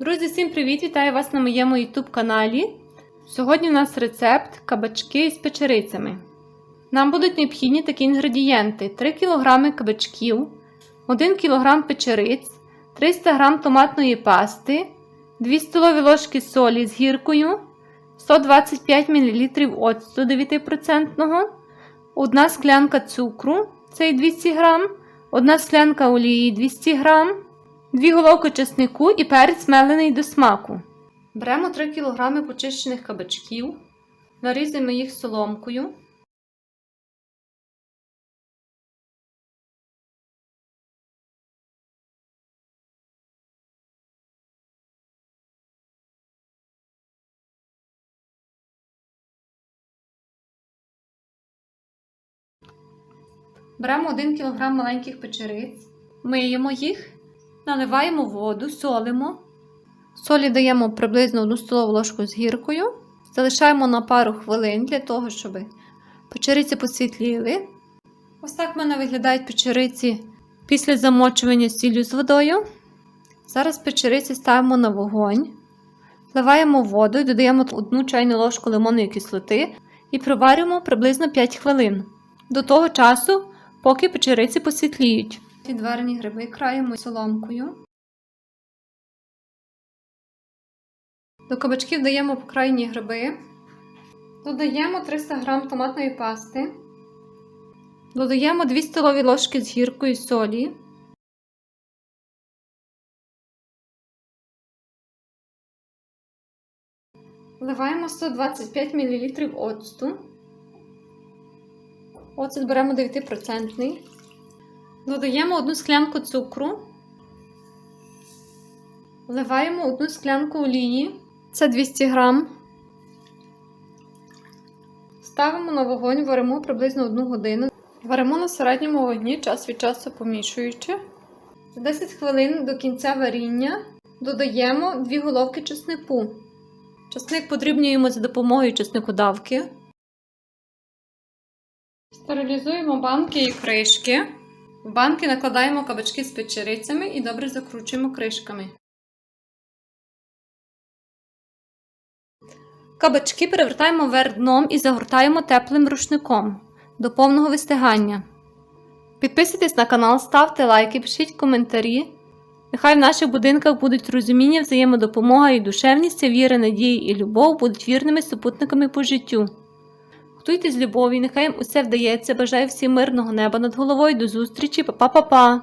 Друзі, всім привіт! Вітаю вас на моєму YouTube каналі. Сьогодні у нас рецепт кабачки із печерицями. Нам будуть необхідні такі інгредієнти: 3 кг кабачків, 1 кг печериць, 300 г томатної пасти, 2 столові ложки солі з гіркою, 125 мл оцту 9%, 1 склянка цукру це 200 г, 1 склянка олії 200 г. Дві головки чеснику і перець мелений до смаку. Беремо 3 кг почищених кабачків, нарізаємо їх соломкою. Беремо 1 кг маленьких печериць, миємо їх. Наливаємо воду, солимо. Солі даємо приблизно 1 столову ложку з гіркою. Залишаємо на пару хвилин для того, щоб печериці посвітліли. Ось так в мене виглядають печериці після замочування сіллю з водою. Зараз печериці ставимо на вогонь, вливаємо воду додаємо 1 чайну ложку лимонної кислоти і проварюємо приблизно 5 хвилин. До того часу, поки печериці посвітліють. Відварені гриби краємо соломкою. До кабачків даємо покрайні гриби. Додаємо 300 г томатної пасти. Додаємо 2 столові ложки з гіркою солі. Вливаємо 125 мл оцту. Оцет беремо 9%. Додаємо одну склянку цукру, вливаємо одну склянку олії, це 200 грам. Ставимо на вогонь, варимо приблизно 1 годину. Варимо на середньому вогні, час від часу помішуючи. За 10 хвилин до кінця варіння додаємо 2 головки чеснику. Чесник подрібнюємо за допомогою чесникодавки. Стерилізуємо банки і кришки. В банки накладаємо кабачки з печерицями і добре закручуємо кришками. Кабачки перевертаємо вверх дном і загортаємо теплим рушником до повного вистигання. Підписуйтесь на канал, ставте лайки, пишіть коментарі. Нехай в наших будинках будуть розуміння, взаємодопомога і душевність, віра, надії і любов будуть вірними супутниками по життю. Готуйте з любові, нехай усе вдається. Бажаю всім мирного неба над головою. До зустрічі, Па-па-па-па!